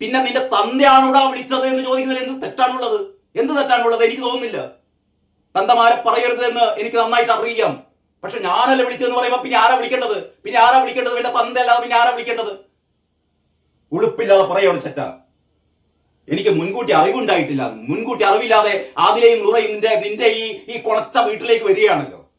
പിന്നെ നിന്റെ തന്തയാണോടാ വിളിച്ചത് എന്ന് ചോദിക്കുന്നതിൽ എന്ത് തെറ്റാണുള്ളത്? എന്ത് തെറ്റാണുള്ളത്? എനിക്ക് തോന്നുന്നില്ല. തന്തമാരെ പറയരുത് എന്ന് എനിക്ക് നന്നായിട്ട് അറിയാം. പക്ഷെ ഞാനല്ല വിളിച്ചതെന്ന് പറയുമ്പോൾ പിന്നെ ആരാ വിളിക്കേണ്ടത്? പിന്നെ ആരാ വിളിക്കേണ്ടത്? പിന്നെ തന്തയല്ലാതെ പിന്നെ ആരാ വിളിക്കേണ്ടത്? ഉളുപ്പില്ലാതെ പറയാണ് ചെറ്റ. എനിക്ക് മുൻകൂട്ടി അറിവുണ്ടായിട്ടില്ല. മുൻകൂട്ടി അറിവില്ലാതെ ആദിലെയും നുറയും നിന്റെ നിന്റെ ഈ ഈ കൊണച്ച വീട്ടിലേക്ക് വരികയാണല്ലോ.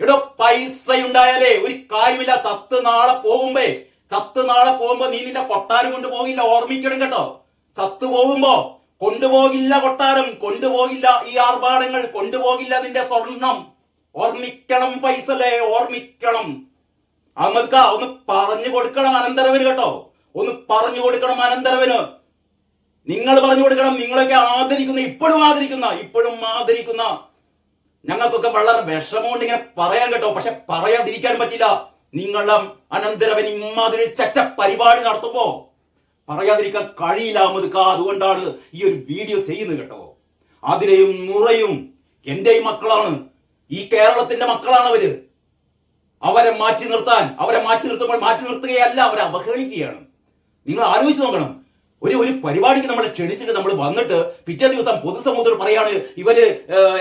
എടോ പൈസ ഉണ്ടായാലേ ഒരു കാര്യമില്ല. ചത്ത് നാളെ പോകുമ്പേ ചത്ത് നാളെ പോകുമ്പോ നീ നിന്റെ കൊട്ടാരം കൊണ്ടുപോകില്ല ഓർമ്മിക്കണം കേട്ടോ. ചത്തു പോകുമ്പോ കൊണ്ടുപോകില്ല കൊട്ടാരം കൊണ്ടുപോകില്ല ഈ ആർഭാടങ്ങൾ കൊണ്ടുപോകില്ല നിന്റെ സ്വർണം. ഓർമ്മിക്കണം ഫൈസലേ ഓർമ്മിക്കണം. അഹമ്മദ് ഒന്ന് പറഞ്ഞു കൊടുക്കണം അനന്തരവന് കേട്ടോ. ഒന്ന് പറഞ്ഞു കൊടുക്കണം അനന്തരവന്. നിങ്ങൾ പറഞ്ഞു കൊടുക്കണം നിങ്ങളൊക്കെ ആദരിക്കുന്ന ഇപ്പോഴും ആദരിക്കുന്ന ഇപ്പോഴും ആദരിക്കുന്ന. ഞങ്ങൾക്കൊക്കെ വളരെ വിഷമമുണ്ട് ഇങ്ങനെ പറയാൻ കേട്ടോ പക്ഷെ പറയാതിരിക്കാൻ പറ്റില്ല. നിങ്ങളുടെ അനന്തരവൻ ഇമാതിരി ചറ്റ പരിപാടി നടത്തുമ്പോ പറയാതിരിക്കാൻ കഴിയില്ല അഹമ്മദ് അതുകൊണ്ടാണ് ഈ ഒരു വീഡിയോ ചെയ്യുന്നത് കേട്ടോ. അതിലെയും നുറയും എന്റെയും മക്കളാണ്. ഈ കേരളത്തിന്റെ മക്കളാണ് അവർ. അവരെ മാറ്റി നിർത്താൻ അവരെ മാറ്റി നിർത്തുമ്പോൾ മാറ്റി നിർത്തുകയല്ല അവരെ അവഹേളിക്കുകയാണ്. നിങ്ങൾ ആലോചിച്ച് നോക്കണം. ഒരു ഒരു പരിപാടിക്ക് നമ്മളെ ക്ഷണിച്ചിട്ട് നമ്മൾ വന്നിട്ട് പിറ്റേ ദിവസം പൊതുസമൂഹത്തിൽ പറയാണ് ഇവർ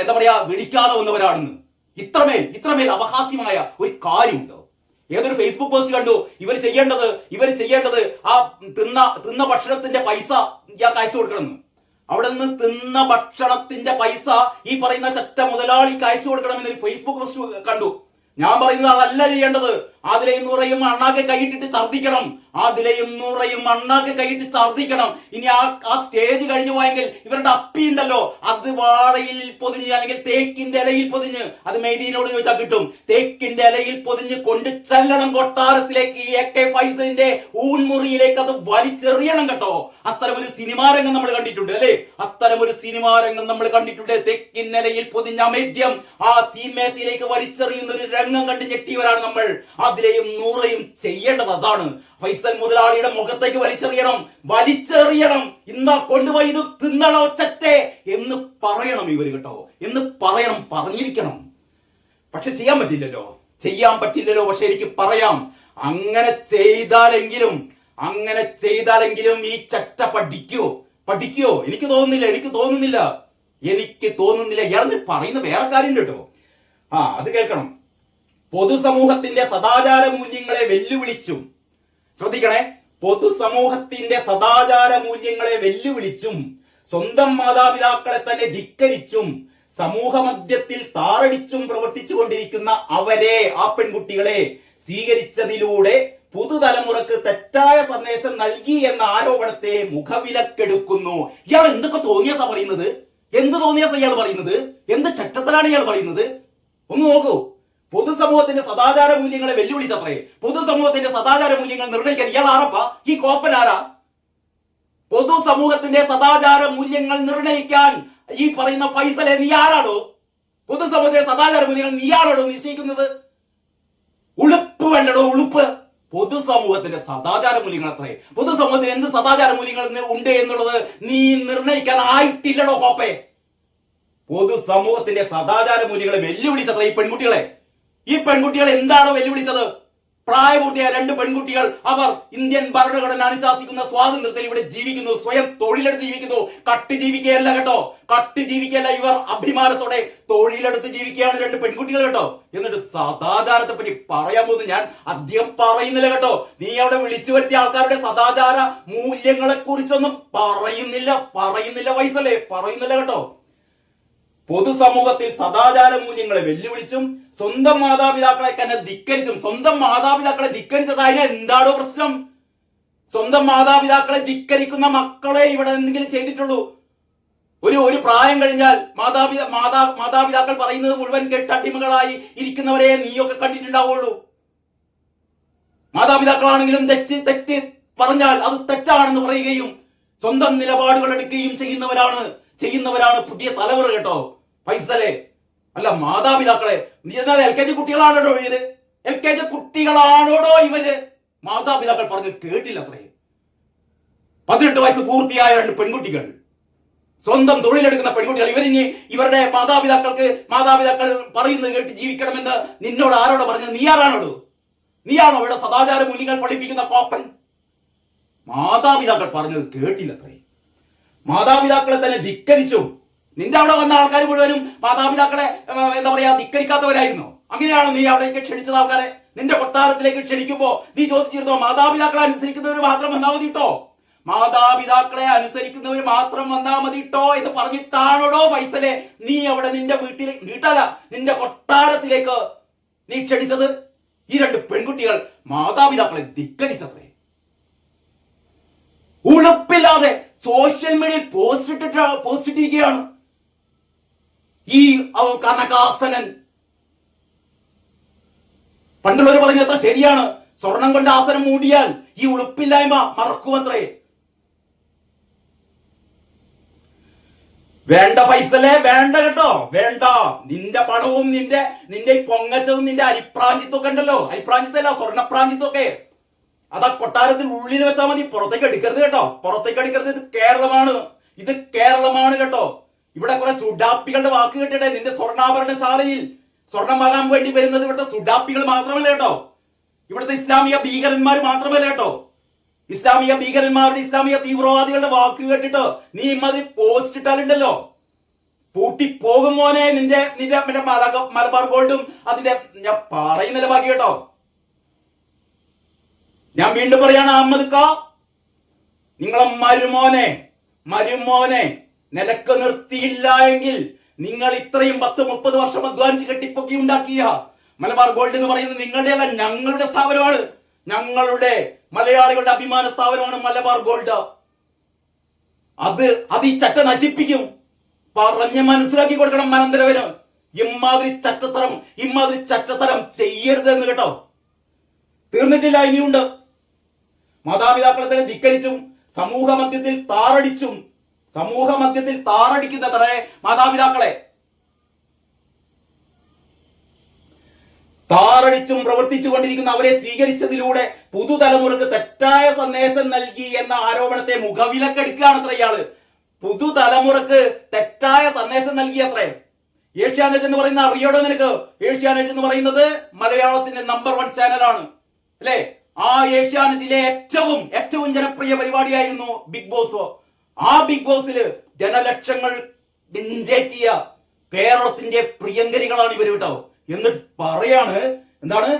എന്താ പറയാ വിളിക്കാതെ വന്നവരാണെന്ന്. ഇത്രമേൽ ഇത്രമേൽ അപഹാസ്യമായ ഒരു കാര്യമുണ്ടോ? ഏതൊരു ഫേസ്ബുക്ക് പോസ്റ്റ് കണ്ടു? ഇവർ ചെയ്യേണ്ടത് ഇവർ ചെയ്യേണ്ടത് ആ തിന്ന തിന്ന ഭക്ഷണത്തിന്റെ പൈസ ഇയാൾക്ക് അയച്ചു കൊടുക്കണം അവിടെ നിന്ന് തിന്ന ഭക്ഷണത്തിന്റെ പൈസ ഈ പറയുന്ന ചറ്റ മുതലാളി അയച്ചു കൊടുക്കണം എന്നൊരു ഫേസ്ബുക്ക് പോസ്റ്റ് കണ്ടു. ഞാൻ പറയുന്നത് അതല്ല ചെയ്യേണ്ടത്. അതിലെയും നൂറയും അണ്ണാക്ക് കൈയിട്ടിട്ട് ഛർദ്ദിക്കണം. അതിലെയും നൂറയും അണ്ണാക്ക് കൈയിട്ട് ഛർദ്ദിക്കണം. ഇനി ആ ആ സ്റ്റേജ് കഴിഞ്ഞു പോയെങ്കിൽ ഇവരുടെ അപ്പി ഉണ്ടല്ലോ അത് വാഴയിൽ പൊതിഞ്ഞ് അല്ലെങ്കിൽ തേക്കിന്റെ ഇലയിൽ പൊതിഞ്ഞ് അത് മെയ്തീനോട് ചോദിച്ചാൽ കിട്ടും. തേക്കിന്റെ ഇലയിൽ പൊതിഞ്ഞ് കൊണ്ട് ചെല്ലണം കൊട്ടാരത്തിലേക്ക് എ കെ ഫൈസലിന്റെ ഊൺമുറിയിലേക്ക് അത് വലിച്ചെറിയണം കേട്ടോ. അത്തരം ഒരു സിനിമാ രംഗം നമ്മൾ കണ്ടിട്ടുണ്ട് അല്ലേ? അത്തരം ഒരു സിനിമാ രംഗം നമ്മൾ കണ്ടിട്ടുണ്ട്. തെക്കിൻ നിലയിൽ പൊതിഞ്ഞ അമേദ്യം. ആ തീന്മേശയിലേക്ക് വലിച്ചെറിയുന്ന ഒരു രംഗം കണ്ട് ഞെട്ടിയവരാണ് നമ്മൾ. അതിലെയും നൂറയും ചെയ്യേണ്ടത് അതാണ്. ഫൈസൽ മുതലാളിയുടെ മുഖത്തേക്ക് വലിച്ചെറിയണം. വലിച്ചെറിയണം. ഇന്നാ കൊണ്ടുപോയി ഇത് തിന്നണോ ചറ്റേ എന്ന് പറയണം ഇവർ കേട്ടോ. എന്ന് പറയണം പറഞ്ഞിരിക്കണം. പക്ഷെ ചെയ്യാൻ പറ്റില്ലല്ലോ. ചെയ്യാൻ പറ്റില്ലല്ലോ പക്ഷെ എനിക്ക് പറയാം. അങ്ങനെ ചെയ്താലെങ്കിലും അങ്ങനെ ചെയ്താലെങ്കിലും ഈ ചട്ട പഠിക്കോ? പഠിക്കോ? എനിക്ക് തോന്നുന്നില്ല എനിക്ക് തോന്നുന്നില്ല. എനിക്ക് തോന്നുന്നില്ല. ഇയാൾ പറയുന്ന വേറെ കാര്യം കേട്ടോ. ആ അത് കേൾക്കണം. പൊതുസമൂഹത്തിന്റെ സദാചാര മൂല്യങ്ങളെ വെല്ലുവിളിച്ചും ശ്രദ്ധിക്കണേ പൊതുസമൂഹത്തിന്റെ സദാചാര മൂല്യങ്ങളെ വെല്ലുവിളിച്ചും സ്വന്തം മാതാപിതാക്കളെ തന്നെ ധിക്കരിച്ചും സമൂഹമധ്യത്തിൽ താറടിച്ചും പ്രവർത്തിച്ചു കൊണ്ടിരിക്കുന്ന അവരെ ആ പെൺകുട്ടികളെ സ്വീകരിച്ചതിലൂടെ പുതുതലമുറക്ക് തെറ്റായ സന്ദേശം നൽകി എന്ന ആരോപണത്തെ മുഖവിലക്കെടുക്കുന്നു. ഇയാൾ എന്തൊക്കെ തോന്നിയാസാ പറയുന്നത്? എന്ത് തോന്നിയാസാ ഇയാൾ പറയുന്നത്? എന്ത് ചട്ടത്തിലാണ് ഇയാൾ പറയുന്നത്? ഒന്ന് നോക്കൂ. പൊതുസമൂഹത്തിന്റെ സദാചാര മൂല്യങ്ങളെ വെല്ലുവിളിച്ചത്രേ പൊതുസമൂഹത്തിന്റെ സദാചാര മൂല്യങ്ങൾ നിർണയിക്കാൻ ഇയാൾ ഈ കോപ്പൻ ആരാ? പൊതുസമൂഹത്തിന്റെ സദാചാര മൂല്യങ്ങൾ നിർണയിക്കാൻ ഈ പറയുന്ന ഫൈസലെ നീ ആരാടോ? പൊതുസമൂഹത്തിന്റെ സദാചാര മൂല്യങ്ങൾ നീ ആരാടോ നിശ്ചയിക്കുന്നത്? ഉളുപ്പ് വേണ്ടടോ ഉളുപ്പ്. പൊതുസമൂഹത്തിന്റെ സദാചാര മൂല്യങ്ങൾ അത്രേ. പൊതുസമൂഹത്തിന് എന്ത് സദാചാര മൂല്യങ്ങൾ ഉണ്ട് എന്നുള്ളത് നീ നിർണയിക്കാൻ ആയിട്ടില്ലടോ കോപ്പേ. പൊതുസമൂഹത്തിന്റെ സദാചാര മൂല്യങ്ങളെ വെല്ലുവിളിച്ചത്ര ഈ പെൺകുട്ടികളെ. ഈ പെൺകുട്ടികൾ എന്താണ് വെല്ലുവിളിച്ചത്? പ്രായപൂർത്തിയായ രണ്ട് പെൺകുട്ടികൾ അവർ ഇന്ത്യൻ ഭരണഘടന അനുശാസിക്കുന്ന സ്വാതന്ത്ര്യത്തിൽ ഇവിടെ ജീവിക്കുന്നു സ്വയം തൊഴിലെടുത്ത് ജീവിക്കുന്നു. കട്ട് ജീവിക്കുകയല്ല കേട്ടോ. കട്ട് ജീവിക്കുകയല്ല ഇവർ അഭിമാനത്തോടെ തൊഴിലെടുത്ത് ജീവിക്കുകയാണ് രണ്ട് പെൺകുട്ടികൾ കേട്ടോ. എന്നിട്ട് സദാചാരത്തെ പറ്റി പറയാൻ പോകുന്നത് ഞാൻ അധികം പറയുന്നില്ല കേട്ടോ. നീ അവിടെ വിളിച്ചു വരുത്തിയ ആൾക്കാരുടെ സദാചാര മൂല്യങ്ങളെ കുറിച്ചൊന്നും പറയുന്നില്ല പറയുന്നില്ല വയസ്സല്ലേ? പറയുന്നില്ല കേട്ടോ. പൊതുസമൂഹത്തിൽ സദാചാര മൂല്യങ്ങളെ വെല്ലുവിളിച്ചും സ്വന്തം മാതാപിതാക്കളെ തന്നെ ധിക്കരിച്ചും സ്വന്തം മാതാപിതാക്കളെ ധിക്കരിച്ചതായ എന്താണോ പ്രശ്നം? സ്വന്തം മാതാപിതാക്കളെ ധിക്കരിക്കുന്ന മക്കളെ ഇവിടെ എന്തെങ്കിലും ചെയ്തിട്ടുള്ളൂ. ഒരു ഒരു പ്രായം കഴിഞ്ഞാൽ മാതാപിതാ മാതാ മാതാപിതാക്കൾ പറയുന്നത് മുഴുവൻ കെട്ടടിമകളായി ഇരിക്കുന്നവരെ നീയൊക്കെ കണ്ടിട്ടുണ്ടാവുള്ളൂ. മാതാപിതാക്കളാണെങ്കിലും തെറ്റ് തെറ്റ് പറഞ്ഞാൽ അത് തെറ്റാണെന്ന് പറയുകയും സ്വന്തം നിലപാടുകൾ എടുക്കുകയും ചെയ്യുന്നവരാണ്. ചെയ്യുന്നവരാണ് പുതിയ തലമുറ കേട്ടോ. പൈസലെ അല്ല മാതാപിതാക്കളെ നീ എന്നാൽ എൽ കെ ജി കുട്ടികളാണോ ഇവർ? എൽ കെ ജി കുട്ടികളാണോടോ ഇവർ? മാതാപിതാക്കൾ പറഞ്ഞ് കേട്ടില്ല അത്രേ പതിനെട്ട് വയസ്സ് പൂർത്തിയായ രണ്ട് പെൺകുട്ടികൾ. സ്വന്തം തൊഴിലെടുക്കുന്ന പെൺകുട്ടികൾ. ഇവരിനി ഇവരുടെ മാതാപിതാക്കൾക്ക് മാതാപിതാക്കൾ പറയുന്നത് കേട്ട് ജീവിക്കണമെന്ന് നിന്നോട് ആരോട് പറഞ്ഞത്? നീ ആരാണോട്? നീയാണോ ഇവിടെ സദാചാര മൂല്യങ്ങൾ പഠിപ്പിക്കുന്ന കോപ്പൻ? മാതാപിതാക്കൾ പറഞ്ഞത് കേട്ടില്ല കേട്ടില്ലത്രേ. മാതാപിതാക്കളെ തന്നെ ധിക്കരിച്ചു. നിന്റെ അവിടെ വന്ന ആൾക്കാർ മുഴുവനും മാതാപിതാക്കളെ എന്താ പറയാ ധിക്കരിക്കാത്തവരായിരുന്നു. അങ്ങനെയാണോ നീ അവിടേക്ക് ക്ഷണിച്ചത് ആൾക്കാരെ. നിന്റെ കൊട്ടാരത്തിലേക്ക് ക്ഷണിക്കുമ്പോ നീ ചോദിച്ചിരുന്നോ മാതാപിതാക്കളെ അനുസരിക്കുന്നവർ മാത്രം വന്നാൽ മതി കേട്ടോ മാതാപിതാക്കളെ അനുസരിക്കുന്നവർ മാത്രം വന്നാൽ മതി കേട്ടോ എന്ന് പറഞ്ഞിട്ടാണോടോ ഫൈസലെ നീ അവിടെ നിന്റെ വീട്ടിൽ വീട്ടല്ല നിന്റെ കൊട്ടാരത്തിലേക്ക് നീ ക്ഷണിച്ചത്? ഈ രണ്ട് പെൺകുട്ടികൾ മാതാപിതാക്കളെ ധിക്കരിച്ചത്രേ ഉളുപ്പില്ലാതെ സോഷ്യൽ മീഡിയയിൽ പോസ്റ്റ് ഇട്ടിട്ട് പോസ്റ്റ് ഇട്ടിരിക്കുകയാണ്. ഈ കനകാസനൻ. പണ്ടുള്ളവർ പറഞ്ഞത്ര ശരിയാണ്. സ്വർണം കൊണ്ട് ആസനം മൂടിയാൽ ഈ ഉളുപ്പില്ലായ്മ മറക്കുമത്രേ. വേണ്ട പൈസലേ വേണ്ട കേട്ടോ. വേണ്ട. നിന്റെ പണവും നിന്റെ നിന്റെ പൊങ്ങച്ചതും നിന്റെ അരിപ്രാഞ്ചിത്തൊക്കെ ഉണ്ടല്ലോ. അരിപ്രാഞ്ചിത്തല്ല സ്വർണപ്രാഞ്ചിത്തൊക്കെ. അതാ കൊട്ടാരത്തിൽ ഉള്ളിൽ വെച്ചാൽ മതി. പുറത്തേക്ക് എടുക്കരുത് കേട്ടോ. പുറത്തേക്ക് എടുക്കരുത്. ഇത് കേരളമാണ്. ഇത് കേരളമാണ് കേട്ടോ. ഇവിടെ കുറെ സുഡാപ്പികളുടെ വാക്ക് കേട്ടിട്ടെ നിന്റെ സ്വർണാഭരണ ശാലയിൽ സ്വർണം വാങ്ങാൻ വേണ്ടി വരുന്നത് ഇവിടുത്തെ സുഡാപ്പികൾ മാത്രമല്ല കേട്ടോ. ഇവിടുത്തെ ഇസ്ലാമിക ഭീകരന്മാർ മാത്രമല്ല കേട്ടോ. ഇസ്ലാമിക ഭീകരന്മാരുടെ ഇസ്ലാമിക തീവ്രവാദികളുടെ വാക്ക് കേട്ടിട്ട് നീ ഇമാതിരി പോസ്റ്റ് ഇട്ടാലുണ്ടല്ലോ. പൂട്ടി പോകും മോനെ നിന്റെ നിന്റെ മലബാർ ഗോൾഡും അതിന്റെ ഞാൻ പറയുന്നില്ല ബാക്കി കേട്ടോ. ഞാൻ വീണ്ടും പറയാണ് അഹമ്മദ് കാ നിങ്ങളെ മരുമോനെ മരുമോനെ നിലയ്ക്ക് നിർത്തിയില്ല എങ്കിൽ നിങ്ങൾ ഇത്രയും പത്ത് മുപ്പത് വർഷം അധ്വാനിച്ച് കെട്ടിപ്പൊക്കി ഉണ്ടാക്കിയ മലബാർ ഗോൾഡ് എന്ന് പറയുന്നത് നിങ്ങളുടെയല്ല ഞങ്ങളുടെ സ്ഥാപനമാണ്. ഞങ്ങളുടെ മലയാളികളുടെ അഭിമാന സ്ഥാപനമാണ് മലബാർ ഗോൾഡ്. അത് അത് ഈ ചട്ട നശിപ്പിക്കും. പറഞ്ഞ് മനസ്സിലാക്കി കൊടുക്കണം മനന്തരവന് ഇമാതിരി ചട്ടത്തരം ഇമാതിരി ചട്ടത്തരം ചെയ്യരുത് എന്ന് കേട്ടോ. തീർന്നിട്ടില്ല ഇനിയുണ്ട്. മാതാപിതാക്കളെ തന്നെ ധിക്കരിച്ചും സമൂഹ മധ്യത്തിൽ താറടിച്ചും സമൂഹ മധ്യത്തിൽ താറടിക്കുന്ന തറേ മാതാപിതാക്കളെ? താറടിച്ചും പ്രവർത്തിച്ചു കൊണ്ടിരിക്കുന്ന അവരെ സ്വീകരിച്ചതിലൂടെ പുതുതലമുറക്ക് തെറ്റായ സന്ദേശം നൽകി എന്ന ആരോപണത്തെ മുഖവിലക്കെടുക്കുകയാണ് അത്ര ഇയാൾ. പുതുതലമുറക്ക് തെറ്റായ സന്ദേശം നൽകി അത്രേ ഏഷ്യാനെറ്റ് എന്ന് പറയുന്ന അറിയോടോ നിനക്ക്? ഏഷ്യാനെറ്റ് എന്ന് പറയുന്നത് മലയാളത്തിന്റെ നമ്പർ വൺ ചാനലാണ് അല്ലേ? ആ ഏഷ്യാനെറ്റിലെ ഏറ്റവും ഏറ്റവും ജനപ്രിയ പരിപാടിയായിരുന്നു ബിഗ് ബോസ് ആ ബിഗ് ബോസിൽ ജനലക്ഷങ്ങൾ നെഞ്ചേറ്റിയ കേരളത്തിന്റെ പ്രിയങ്കരികളാണ് ഇവർ കേട്ടോ. എന്നിട്ട് പറയാണ് എന്താണ്?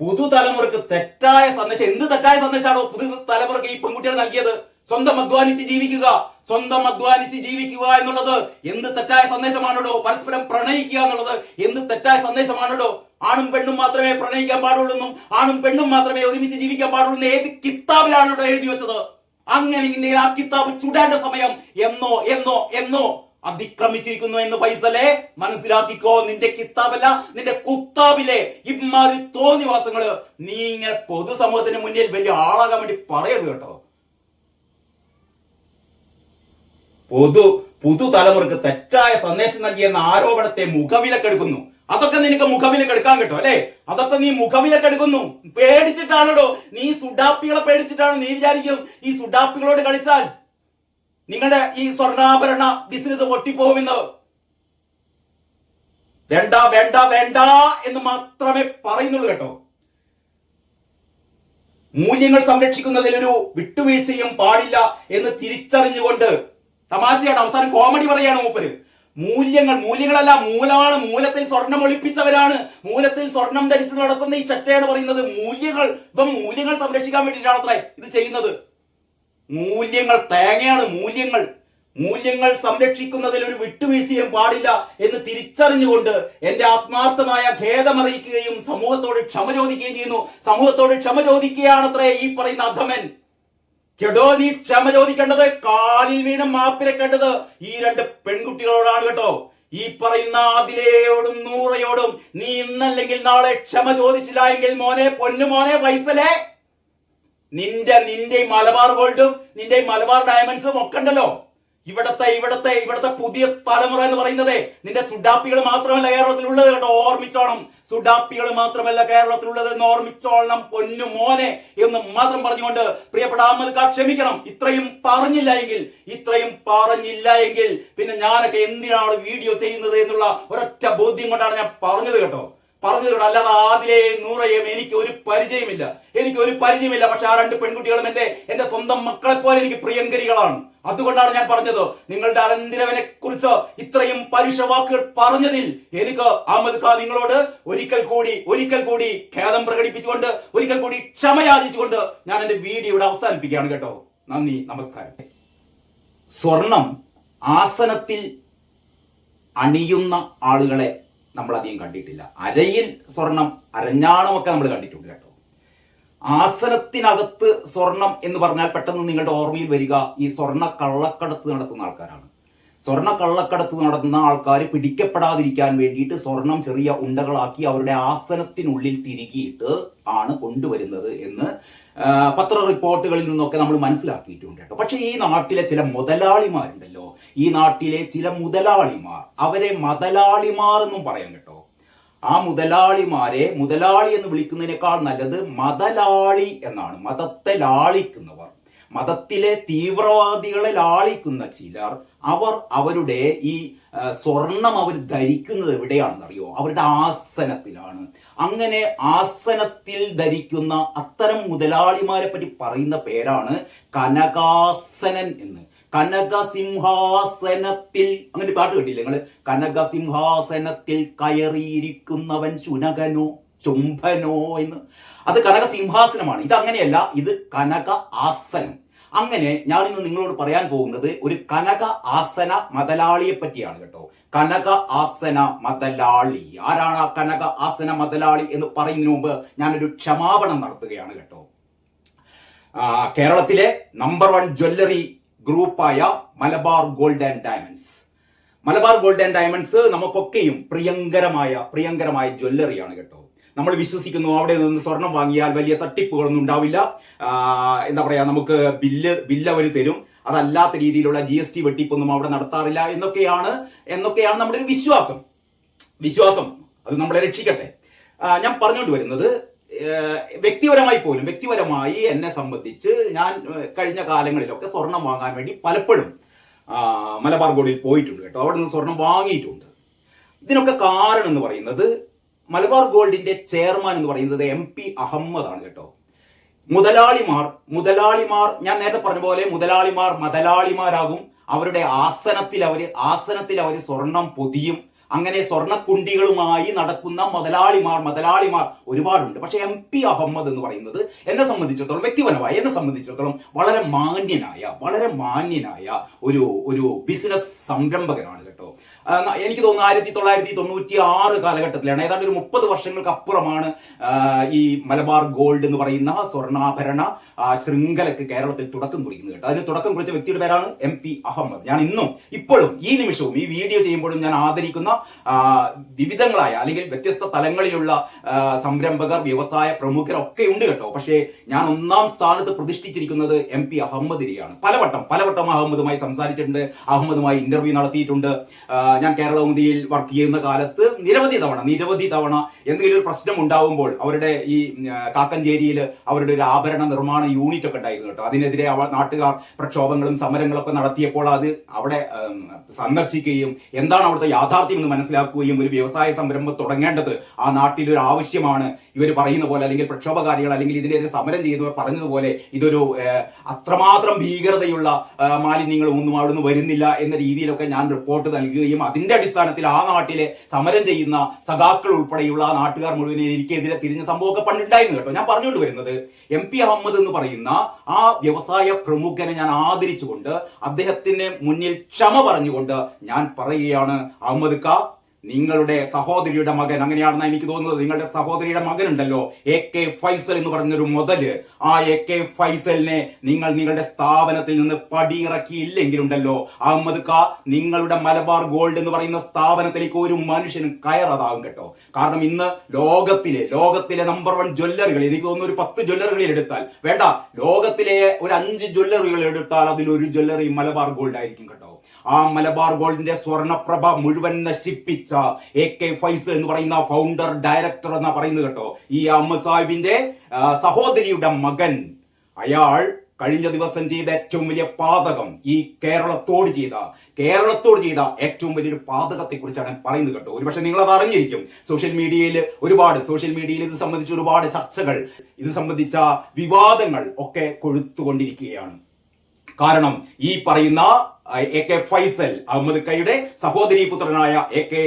പുതുതലമുറക്ക് തെറ്റായ സന്ദേശം. എന്ത് തെറ്റായ സന്ദേശമാണോ പുതു തലമുറയ്ക്ക് ഈ പെൺകുട്ടികൾ നൽകിയത്? സ്വന്തം അധ്വാനിച്ച് ജീവിക്കുക. സ്വന്തം അധ്വാനിച്ച് ജീവിക്കുക എന്നുള്ളത് എന്ത് തെറ്റായ സന്ദേശമാണോ പരസ്പരം പ്രണയിക്കുക എന്നുള്ളത് എന്ത് തെറ്റായ സന്ദേശമാണോ ആണും പെണ്ണും മാത്രമേ പ്രണയിക്കാൻ പാടുള്ളൂ എന്നും ആണും പെണ്ണും മാത്രമേ ഒരുമിച്ച് ജീവിക്കാൻ പാടുള്ളൂ ഏത് ഇവിടെ എഴുതി വെച്ചത്? അങ്ങനെ ആ കിതാബ് ചുടേണ്ട സമയം എന്നോ എന്നോ എന്നോ അതിക്രമിച്ചിരിക്കുന്നു എന്ന് ഫൈസലെ മനസ്സിലാക്കിക്കോ നിന്റെ കിത്താബല്ല നിന്റെ കുത്താബിലെ ഇമാതിരി തോന്നിവാസങ്ങൾ നീ ഇങ്ങനെ പൊതുസമൂഹത്തിന് മുന്നിൽ വലിയ ആളാകാൻ വേണ്ടി പറയരുത് കേട്ടോ. പൊതു പുതുതലമുറക്ക് തെറ്റായ സന്ദേശം നൽകിയെന്ന ആരോപണത്തെ മുഖവിലക്കെടുക്കുന്നു. അതൊക്കെ നിനക്ക് മുഖവിലക്കെടുക്കാൻ കേട്ടോ അല്ലേ? അതൊക്കെ നീ മുഖവിലക്കെടുക്കുന്നു പേടിച്ചിട്ടാണോ നീ സുഡാപ്പികളെ പേടിച്ചിട്ടാണോ? നീ വിചാരിക്കും ഈ സുഡാപ്പികളോട് കളിച്ചാൽ നിങ്ങളുടെ ഈ സ്വർണാഭരണ ബിസിനസ് പൊട്ടിപ്പോകുമെന്ന്. വേണ്ട വേണ്ട വേണ്ട എന്ന് മാത്രമേ പറയുന്നുള്ളൂ കേട്ടോ. മൂല്യങ്ങൾ സംരക്ഷിക്കുന്നതിൽ ഒരു വിട്ടുവീഴ്ചയും പാടില്ല എന്ന് തിരിച്ചറിഞ്ഞുകൊണ്ട് തമാശയാണ്. അവസാനം കോമഡി പറയാണ് മൂപ്പര്. മൂല്യങ്ങൾ മൂല്യങ്ങളല്ല മൂലമാണ്. മൂലത്തിൽ സ്വർണം ഒളിപ്പിച്ചവരാണ്. മൂലത്തിൽ സ്വർണം ധരിച്ച് നടക്കുന്ന ഈ ചറ്റയാണ് പറയുന്നത് മൂല്യങ്ങൾ. ഇപ്പം മൂല്യങ്ങൾ സംരക്ഷിക്കാൻ വേണ്ടിയിട്ടാണ് അത്ര ഇത് ചെയ്യുന്നത്. മൂല്യങ്ങൾ തേങ്ങയാണ് മൂല്യങ്ങൾ. മൂല്യങ്ങൾ സംരക്ഷിക്കുന്നതിൽ ഒരു വിട്ടുവീഴ്ചയും പാടില്ല എന്ന് തിരിച്ചറിഞ്ഞുകൊണ്ട് എന്റെ ആത്മാർത്ഥമായ ഖേദമറിയിക്കുകയും സമൂഹത്തോട് ക്ഷമ ചോദിക്കുകയും ചെയ്യുന്നു. സമൂഹത്തോട് ക്ഷമ ചോദിക്കുകയാണത്രേ ഈ പറയുന്ന അധമൻ. കേട്ടോ നീ ക്ഷമ ചോദിക്കേണ്ടത് കാലിൽ വീണ് മാപ്പിരക്കേണ്ടത് ഈ രണ്ട് പെൺകുട്ടികളോടാണ് കേട്ടോ. ഈ പറയുന്ന ആദിലയോടും നൂറയോടും നീ ഇന്നല്ലെങ്കിൽ നാളെ ക്ഷമ ചോദിച്ചില്ല എങ്കിൽ മോനെ പൊന്നു മോനെ വൈസലേ. നിന്റെ നിന്റെ മലബാർ ഗോൾഡും നിന്റെ മലബാർ ഡയമണ്ട്സും ഒക്കെ ഉണ്ടല്ലോ. ഇവിടത്തെ ഇവിടത്തെ ഇവിടത്തെ പുതിയ തലമുറ എന്ന് പറയുന്നത് നിന്റെ സുഡാപ്പികൾ മാത്രമല്ല കേരളത്തിലുള്ളത് കേട്ടോ. ഓർമ്മിച്ചോണം. സുഡാപ്പികൾ മാത്രമല്ല കേരളത്തിലുള്ളത് എന്ന് ഓർമ്മിച്ചോളണം പൊന്നു മോനെ എന്ന് മാത്രം പറഞ്ഞുകൊണ്ട് പ്രിയപ്പെട്ട അഹമ്മദ് കാ ക്ഷമിക്കണം. ഇത്രയും പറഞ്ഞില്ല എങ്കിൽ ഇത്രയും പറഞ്ഞില്ല എങ്കിൽ പിന്നെ ഞാനൊക്കെ എന്തിനാണ് വീഡിയോ ചെയ്യുന്നത് എന്നുള്ള ഒരൊറ്റ ബോധ്യം കൊണ്ടാണ് ഞാൻ പറഞ്ഞത് കേട്ടോ. പറഞ്ഞു തരണം അല്ലാതെ ആദിലെ നൂറയും എനിക്ക് ഒരു പരിചയമില്ല. എനിക്ക് ഒരു പരിചയമില്ല പക്ഷെ ആ രണ്ട് പെൺകുട്ടികളും എന്റെ എന്റെ സ്വന്തം മക്കളെ പോലെ എനിക്ക് പ്രിയങ്കരികളാണ്. അതുകൊണ്ടാണ് ഞാൻ പറഞ്ഞത് നിങ്ങളുടെ അനന്തിരവനെ കുറിച്ച് ഇത്രയും പരുഷ വാക്കുകൾ പറഞ്ഞതിൽ എനിക്ക് അഹമ്മദ് ഖാൻ നിങ്ങളോട് ഒരിക്കൽ കൂടി ഒരിക്കൽ കൂടി ഖേദം പ്രകടിപ്പിച്ചുകൊണ്ട് ഒരിക്കൽ കൂടി ക്ഷമയാചിച്ചുകൊണ്ട് ഞാൻ എന്റെ വീഡിയോ ഇവിടെ അവസാനിപ്പിക്കുകയാണ് കേട്ടോ. നന്ദി നമസ്കാരം. സ്വർണം ആസനത്തിൽ അണിയുന്ന ആളുകളെ നമ്മൾ അധികം കണ്ടിട്ടില്ല. അരയിൽ സ്വർണം അരഞ്ഞാണമൊക്കെ നമ്മൾ കണ്ടിട്ടുണ്ട് കേട്ടോ. ആസനത്തിനകത്ത് സ്വർണം എന്ന് പറഞ്ഞാൽ പെട്ടെന്ന് നിങ്ങളുടെ ഓർമ്മയിൽ വരിക ഈ സ്വർണ കള്ളക്കടത്ത് നടത്തുന്ന ആൾക്കാരാണ്. സ്വർണ കള്ളക്കടത്ത് നടത്തുന്ന ആൾക്കാർ പിടിക്കപ്പെടാതിരിക്കാൻ വേണ്ടിയിട്ട് സ്വർണം ചെറിയ ഉണ്ടകളാക്കി അവരുടെ ആസനത്തിനുള്ളിൽ തിരികിയിട്ട് ആണ് കൊണ്ടുവരുന്നത് എന്ന് പത്ര റിപ്പോർട്ടുകളിൽ നിന്നൊക്കെ നമ്മൾ മനസ്സിലാക്കിയിട്ടുണ്ട് കേട്ടോ. പക്ഷേ ഈ നാട്ടിലെ ചില മുതലാളിമാരുണ്ടല്ലോ ഈ നാട്ടിലെ ചില മുതലാളിമാർ അവരെ മതലാളിമാർ എന്നും പറയാം കേട്ടോ. ആ മുതലാളിമാരെ മുതലാളി എന്ന് വിളിക്കുന്നതിനേക്കാൾ നല്ലത് മതലാളി എന്നാണ് മതത്തെ ലാളിക്കുന്നവർ. മതത്തിലെ തീവ്രവാദികളെ ലാളിക്കുന്ന ചിലർ അവർ അവരുടെ ഈ സ്വർണം അവർ ധരിക്കുന്നത് എവിടെയാണെന്നറിയോ? അവരുടെ ആസനത്തിലാണ്. അങ്ങനെ ആസനത്തിൽ ധരിക്കുന്ന അത്തരം മുതലാളിമാരെ പറ്റി പറയുന്ന പേരാണ് കനകാസനൻ എന്ന്. കനകസിംഹാസനത്തിൽ അങ്ങനെ പാട്ട് കേട്ടില്ലേ നിങ്ങൾ കനകസിംഹാസനത്തിൽ കയറിയിരിക്കുന്നവൻ ശുനകനോ ചുംബനോ എന്ന്. അത് കനകസിംഹാസനമാണ്. ഇത് അങ്ങനെയല്ല ഇത് കനക ആസനം. അങ്ങനെ ഞാൻ ഇന്ന് നിങ്ങളോട് പറയാൻ പോകുന്നത് ഒരു കനക ആസന മതലാളിയെ പറ്റിയാണ് കേട്ടോ. കനക ആസന മതലാളി. ആരാണ് ആ കനക ആസന മതലാളി എന്ന് പറയുന്നതിന് മുമ്പ് ഞാനൊരു ക്ഷമാപണം നടത്തുകയാണ് കേട്ടോ. കേരളത്തിലെ number one jewellery ഗ്രൂപ്പായ Malabar gold and diamonds. Malabar gold and diamonds നമുക്കൊക്കെയും പ്രിയങ്കരമായ പ്രിയങ്കരമായ ജ്വല്ലറിയാണ് കേട്ടോ. നമ്മൾ വിശ്വസിക്കുന്നു അവിടെ നിന്ന് സ്വർണം വാങ്ങിയാൽ വലിയ തട്ടിപ്പുകളൊന്നും ഉണ്ടാവില്ല. എന്താ പറയാ നമുക്ക് ബില്ല് ബില്ല് അവർ തരും. അതല്ലാത്ത രീതിയിലുള്ള ജി എസ് ടി വെട്ടിപ്പൊന്നും അവിടെ നടത്താറില്ല എന്നൊക്കെയാണ് എന്നൊക്കെയാണ് നമ്മുടെ ഒരു വിശ്വാസം. വിശ്വാസം അത് നമ്മളെ രക്ഷിക്കട്ടെ. ഞാൻ പറഞ്ഞുകൊണ്ട് വരുന്നത് വ്യക്തിപരമായി പോലും വ്യക്തിപരമായി എന്നെ സംബന്ധിച്ച് ഞാൻ കഴിഞ്ഞ കാലങ്ങളിലൊക്കെ സ്വർണം വാങ്ങാൻ വേണ്ടി പലപ്പോഴും മലബാർ ഗോഡിൽ പോയിട്ടുണ്ട് കേട്ടോ. അവിടെ നിന്ന് സ്വർണം വാങ്ങിയിട്ടുണ്ട്. ഇതിനൊക്കെ കാരണം എന്ന് പറയുന്നത് മലബാർ ഗോൾഡിന്റെ ചെയർമാൻ എന്ന് പറയുന്നത് എം പി അഹമ്മദാണ് കേട്ടോ. മുതലാളിമാർ മുതലാളിമാർ ഞാൻ നേരത്തെ പറഞ്ഞ പോലെ മുതലാളിമാർ മതലാളിമാരാകും. അവരുടെ ആസനത്തിൽ അവർ ആസനത്തിൽ അവർ സ്വർണം പൊതിയും. അങ്ങനെ സ്വർണക്കുണ്ടികളുമായി നടക്കുന്ന മുതലാളിമാർ മുതലാളിമാർ ഒരുപാടുണ്ട്. പക്ഷെ എം പി അഹമ്മദ് എന്ന് പറയുന്നത് എന്നെ സംബന്ധിച്ചിടത്തോളം വ്യക്തിപരമായി എന്നെ സംബന്ധിച്ചിടത്തോളം വളരെ മാന്യനായ വളരെ മാന്യനായ ഒരു ഒരു ബിസിനസ് സംരംഭകനാണ് എനിക്ക് തോന്നുന്നു ആയിരത്തി തൊള്ളായിരത്തി തൊണ്ണൂറ്റി ആറ് കാലഘട്ടത്തിലാണ്. ഏതാണ്ട് ഒരു മുപ്പത് വർഷങ്ങൾക്ക് അപ്പുറമാണ് ഈ മലബാർ ഗോൾഡ് എന്ന് പറയുന്ന സ്വർണാഭരണ ശൃംഖലക്ക് കേരളത്തിൽ തുടക്കം കുറിക്കുന്നത് കേട്ടോ. അതിന് തുടക്കം കുറിച്ച വ്യക്തിയുടെ പേരാണ് എം പി അഹമ്മദ്. ഞാൻ ഇന്നും ഇപ്പോഴും ഈ നിമിഷവും ഈ വീഡിയോ ചെയ്യുമ്പോഴും ഞാൻ ആദരിക്കുന്ന വിവിധങ്ങളായ അല്ലെങ്കിൽ വ്യത്യസ്ത തലങ്ങളിലുള്ള സംരംഭകർ വ്യവസായ പ്രമുഖർ ഒക്കെ ഉണ്ട് കേട്ടോ. പക്ഷേ ഞാൻ ഒന്നാം സ്ഥാനത്ത് പ്രതിഷ്ഠിച്ചിരിക്കുന്നത് എം പി അഹമ്മദിനെയാണ്. പലവട്ടം പലവട്ടം അഹമ്മദുമായി സംസാരിച്ചിട്ടുണ്ട് അഹമ്മദുമായി ഇന്റർവ്യൂ നടത്തിയിട്ടുണ്ട്. ആ, കേരള ഉമതിയിൽ വർക്ക് ചെയ്യുന്ന കാലത്ത് നിരവധി തവണ നിരവധി തവണ എന്തെങ്കിലും ഒരു പ്രശ്നം ഉണ്ടാവുമ്പോൾ അവരുടെ ഈ കാക്കഞ്ചേരിയിൽ അവരുടെ ഒരു ആഭരണ നിർമ്മാണ യൂണിറ്റ് ഒക്കെ ഉണ്ടായിരുന്നു കേട്ടോ. അതിനെതിരെ അവ നാട്ടുകാർ പ്രക്ഷോഭങ്ങളും സമരങ്ങളൊക്കെ നടത്തിയപ്പോൾ അത് അവിടെ സന്ദർശിക്കുകയും എന്താണ് അവിടുത്തെ യാഥാർത്ഥ്യം എന്ന് മനസ്സിലാക്കുകയും ഒരു വ്യവസായ സംരംഭം തുടങ്ങേണ്ടത് ആ നാട്ടിൽ ഒരു ആവശ്യമാണ്. ഇവർ പറയുന്ന പോലെ അല്ലെങ്കിൽ പ്രക്ഷോഭകാരികൾ അല്ലെങ്കിൽ ഇതിനെതിരെ സമരം ചെയ്യുന്നവർ പറഞ്ഞതുപോലെ ഇതൊരു അത്രമാത്രം ഭീകരതയുള്ള മാലിന്യങ്ങളും ഒന്നും അവിടുന്ന് വരുന്നില്ല എന്ന രീതിയിലൊക്കെ ഞാൻ റിപ്പോർട്ട് നൽകുകയും അതിന്റെ അടിസ്ഥാനത്തിൽ ആ നാട്ടിലെ സമരം ചെയ്യുന്ന സഖാക്കൾ ഉൾപ്പെടെയുള്ള നാട്ടുകാർ മുഴുവൻ എനിക്കെതിരെ തിരിഞ്ഞ സംഭവമൊക്കെ പണ്ടുണ്ടായിരുന്നു കേട്ടോ. ഞാൻ പറഞ്ഞുകൊണ്ട് വരുന്നത് എം പി അഹമ്മദ് എന്ന് പറയുന്ന ആ വ്യവസായ പ്രമുഖനെ ഞാൻ ആദരിച്ചുകൊണ്ട് അദ്ദേഹത്തിന് മുന്നിൽ ക്ഷമ പറഞ്ഞുകൊണ്ട് ഞാൻ പറയുകയാണ്. അഹമ്മദ് ക നിങ്ങളുടെ സഹോദരിയുടെ മകൻ അങ്ങനെയാണെന്ന് എനിക്ക് തോന്നുന്നത്. നിങ്ങളുടെ സഹോദരിയുടെ മകൻ ഉണ്ടല്ലോ എ കെ ഫൈസൽ എന്ന് പറഞ്ഞൊരു മുതൽ. ആ എ കെ ഫൈസലിനെ നിങ്ങൾ നിങ്ങളുടെ സ്ഥാപനത്തിൽ നിന്ന് പടിയിറക്കിയില്ലെങ്കിലുണ്ടല്ലോ. അഹമ്മദ് ഖാ നിങ്ങളുടെ മലബാർ ഗോൾഡ് എന്ന് പറയുന്ന സ്ഥാപനത്തിലേക്ക് ഒരു മനുഷ്യനും കയറാതാകും കേട്ടോ. കാരണം ഇന്ന് ലോകത്തിലെ ലോകത്തിലെ നമ്പർ വൺ ജ്വല്ലറികൾ എനിക്ക് തോന്നുന്നു ഒരു പത്ത് ജ്വല്ലറികളിൽ എടുത്താൽ വേണ്ട ലോകത്തിലെ ഒരു അഞ്ച് ജ്വല്ലറികൾ എടുത്താൽ അതിലൊരു ജ്വല്ലറി മലബാർ ഗോൾഡ് ആയിരിക്കും കേട്ടോ. ആ മലബാർ ഗോൾഡിന്റെ സ്വർണപ്രഭ മുഴുവൻ നശിപ്പിച്ച എ കെ ഫൈസ് എന്ന് പറയുന്ന ഫൗണ്ടർ ഡയറക്ടർ എന്നാ പറയുന്നത് കേട്ടോ. ഈ അമ്മ സാഹിബിന്റെ സഹോദരിയുടെ മകൻ അയാൾ കഴിഞ്ഞ ദിവസം ചെയ്ത ഏറ്റവും വലിയ പാതകം ഈ കേരളത്തോട് ചെയ്ത കേരളത്തോട് ചെയ്ത ഏറ്റവും വലിയൊരു പാതകത്തെ കുറിച്ചാണ് പറയുന്നത് കേട്ടോ. ഒരുപക്ഷെ നിങ്ങൾ അത് അറിഞ്ഞിരിക്കും. സോഷ്യൽ മീഡിയയിൽ ഒരുപാട് സോഷ്യൽ മീഡിയയിൽ ഇത് സംബന്ധിച്ച് ഒരുപാട് ചർച്ചകൾ ഇത് സംബന്ധിച്ച വിവാദങ്ങൾ ഒക്കെ കൊഴുത്തുകൊണ്ടിരിക്കുകയാണ്. കാരണം ഈ പറയുന്ന എ കെ ഫൈസൽ അഹമ്മദ് കയുടെ സഹോദരി പുത്രനായ എ കെ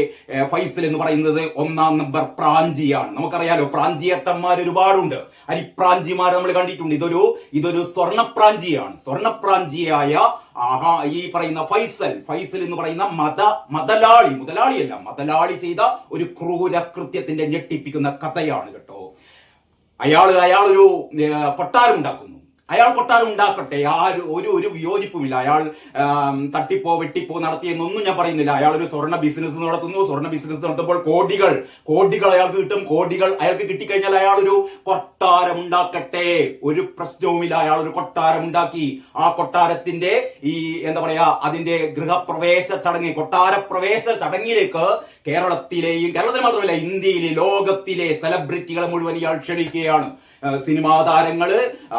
ഫൈസൽ എന്ന് പറയുന്നത് ഒന്നാം നമ്പർ പ്രാഞ്ചിയാണ്. നമുക്കറിയാലോ പ്രാഞ്ചിയേട്ടന്മാർ ഒരുപാടുണ്ട്. അരിപ്രാഞ്ചിമാർ നമ്മൾ കണ്ടിട്ടുണ്ട്. ഇതൊരു ഇതൊരു സ്വർണപ്രാഞ്ചിയാണ് സ്വർണപ്രാഞ്ചിയായ ആഹാ ഈ പറയുന്ന ഫൈസൽ ഫൈസൽ എന്ന് പറയുന്ന മത മതലാളി മുതലാളിയല്ല മതലാളി ചെയ്ത ഒരു ക്രൂരകൃത്യത്തിന്റെ ഞെട്ടിപ്പിക്കുന്ന കഥയാണ് കേട്ടോ. അയാൾ അയാളൊരു കൊട്ടാരം ഉണ്ടാക്കുന്നു. അയാൾ കൊട്ടാരം ഉണ്ടാക്കട്ടെ. ആ ഒരു ഒരു വിയോജിപ്പുമില്ല. അയാൾ തട്ടിപ്പോ വെട്ടിപ്പോ നടത്തിയെന്നൊന്നും ഞാൻ പറയുന്നില്ല. അയാൾ ഒരു സ്വർണ ബിസിനസ് നടത്തുന്നു. സ്വർണ ബിസിനസ് നടത്തുമ്പോൾ കോടികൾ കോടികൾ അയാൾക്ക് കിട്ടും. കോടികൾ അയാൾക്ക് കിട്ടിക്കഴിഞ്ഞാൽ അയാൾ ഒരു കൊട്ടാരം ഉണ്ടാക്കട്ടെ. ഒരു പ്രശ്നവുമില്ല. അയാൾ ഒരു കൊട്ടാരം ഉണ്ടാക്കി. ആ കൊട്ടാരത്തിന്റെ ഈ എന്താ പറയാ അതിന്റെ ഗൃഹപ്രവേശ ചടങ്ങ് കൊട്ടാര പ്രവേശ ചടങ്ങിലേക്ക് കേരളത്തിലെയും കേരളത്തിൽ മാത്രമല്ല ഇന്ത്യയിലെ ലോകത്തിലെ സെലിബ്രിറ്റികളെ മുഴുവൻ ഇയാൾ ക്ഷണിക്കുകയാണ്. സിനിമാ താരങ്ങൾ